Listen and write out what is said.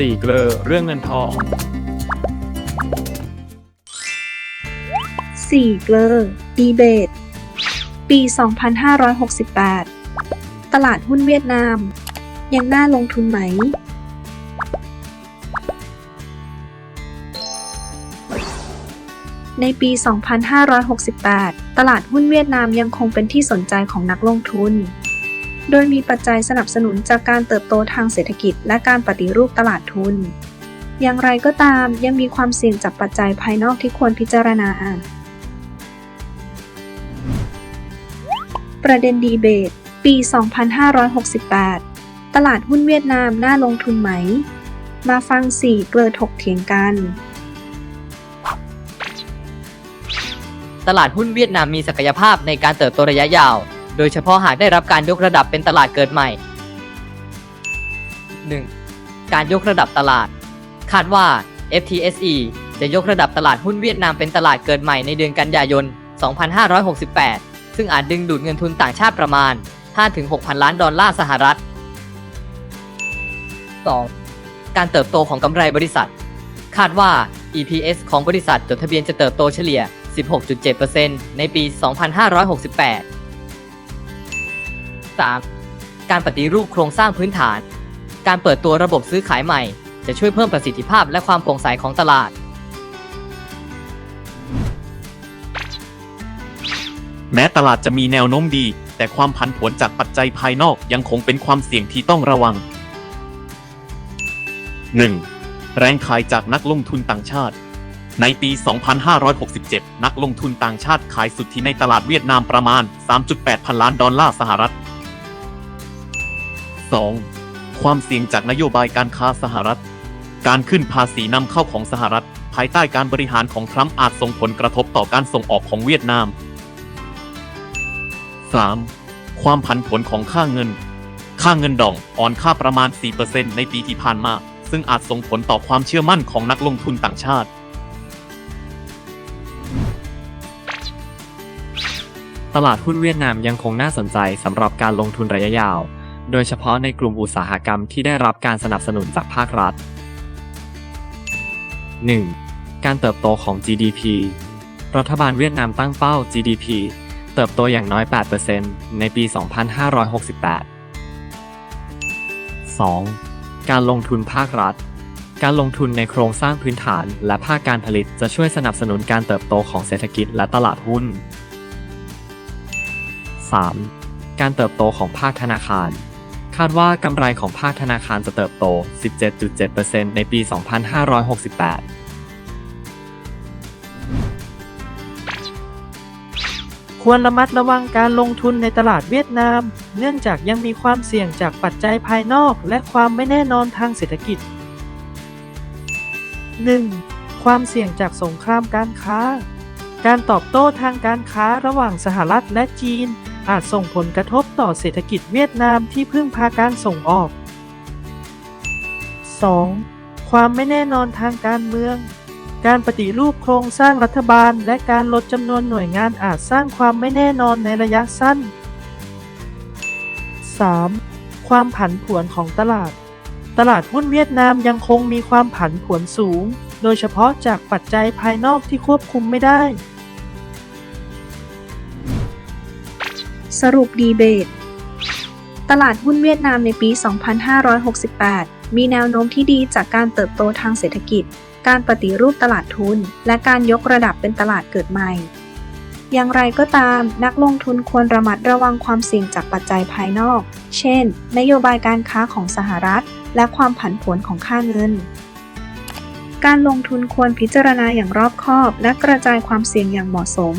4เกลอเรื่องเงินทอง4เกลอดีเบต ปี 2568 ตลาดหุ้นเวียดนาม ยังน่าลงทุนไหม ในปี 2568 ตลาดหุ้นเวียดนามยังคงเป็นที่สนใจของนักลงทุน โดยมีปัจจัยสนับสนุนจากการเติบโตทางเศรษฐกิจ และการปฏิรูปตลาดทุน อย่างไรก็ตามยังมีความเสี่ยงจากปัจจัยภายนอกที่ควรพิจารณา ประเด็นดีเบต ปี 2568 ตลาดหุ้นเวียดนามน่าลงทุนไหม มาฟังสี่เกลอถกเถียงกัน ตลาดหุ้นเวียดนามมีศักยภาพในการเติบโตระยะยาว โดยเฉพาะหากได้รับการยกระดับเป็นตลาดเกิดใหม่ 1. การยกระดับตลาด คาดว่า FTSE จะยกระดับตลาดหุ้นเวียดนามเป็นตลาดเกิดใหม่ในเดือนกันยายน 2568 ซึ่งอาจดึงดูดเงินทุนต่างชาติประมาณ 5-6,000 ล้านดอลลาร์สหรัฐ 2. การเติบโตของกำไรบริษัท คาดว่า EPS ของบริษัทจดทะเบียนจะเติบโตเฉลี่ย 16.7%ในปี 2568 3. การปฏิรูปโครงสร้างพื้นฐาน การเปิดตัวระบบซื้อขายใหม่ จะช่วยเพิ่มประสิทธิภาพและความโปร่งใสของตลาด แม้ตลาดจะมีแนวโน้มดี แต่ความผันผวนจากปัจจัยภายนอกยังคงเป็นความเสี่ยงที่ต้องระวัง 1. แรงขายจากนักลงทุนต่างชาติ ในปี 2567 นักลงทุนต่างชาติขายสุทธิในตลาดเวียดนามประมาณ 3.8 พันล้านดอลลาร์สหรัฐ 2. ความเสี่ยงจากนโยบายการค้าสหรัฐ การขึ้นภาษีนำเข้าของสหรัฐ ภายใต้การบริหารของทรัมป์อาจส่งผลกระทบต่อการส่งออกของเวียดนาม 3. ความผันผวนของค่าเงิน ค่าเงินดองอ่อนค่าประมาณ 4%ในปีที่ผ่านมา ซึ่งอาจส่งผลต่อความเชื่อมั่นของนักลงทุนต่างชาติตลาดหุ้นเวียดนามยังคงน่าสนใจสำหรับการลงทุนระยะยาว โดยเฉพาะในกลุ่มอุตสาหกรรมที่ได้รับการสนับสนุนจากภาครัฐ 1. การเติบโตของ GDP รัฐบาลเวียดนามตั้งเป้า GDP เติบโตอย่างน้อย 8%ในปี 2568 2. การลงทุนภาครัฐ การลงทุนในโครงสร้างพื้นฐานและภาคการผลิตจะช่วยสนับสนุนการเติบโตของเศรษฐกิจและตลาดหุ้น 3. การเติบโตของภาคธนาคาร คาดว่ากำไรของภาคธนาคารจะเติบโต 17.7%ในปี 2568ควรระมัดระวังการลงทุนในตลาดเวียดนาม เนื่องจากยังมีความเสี่ยงจากปัจจัยภายนอกและความไม่แน่นอนทางเศรษฐกิจ 1. ความเสี่ยงจากสงครามการค้า การตอบโต้ทางการค้าระหว่างสหรัฐและจีน อาจส่งผลกระทบต่อเศรษฐกิจเวียดนามที่พึ่งพาการส่งออก 2. ความไม่แน่นอนทางการเมือง การปฏิรูปโครงสร้างรัฐบาล และการลดจำนวนหน่วยงานอาจสร้างความไม่แน่นอนในระยะสั้น 3. ความผันผวนของตลาด ตลาดหุ้นเวียดนามยังคงมีความผันผวนสูง โดยเฉพาะจากปัจจัยภายนอกที่ควบคุมไม่ได้ สรุปดีเบต ตลาดหุ้นเวียดนามในปี 2568 มีแนวโน้มที่ดีจากการเติบโตทางเศรษฐกิจ การปฏิรูปตลาดทุน และการยกระดับเป็นตลาดเกิดใหม่ อย่างไรก็ตาม นักลงทุนควรระมัดระวังความเสี่ยงจากปัจจัยภายนอก เช่น นโยบายการค้าของสหรัฐ และความผันผวนของค่าเงินการลงทุนควรพิจารณาอย่างรอบคอบ และกระจายความเสี่ยงอย่างเหมาะสม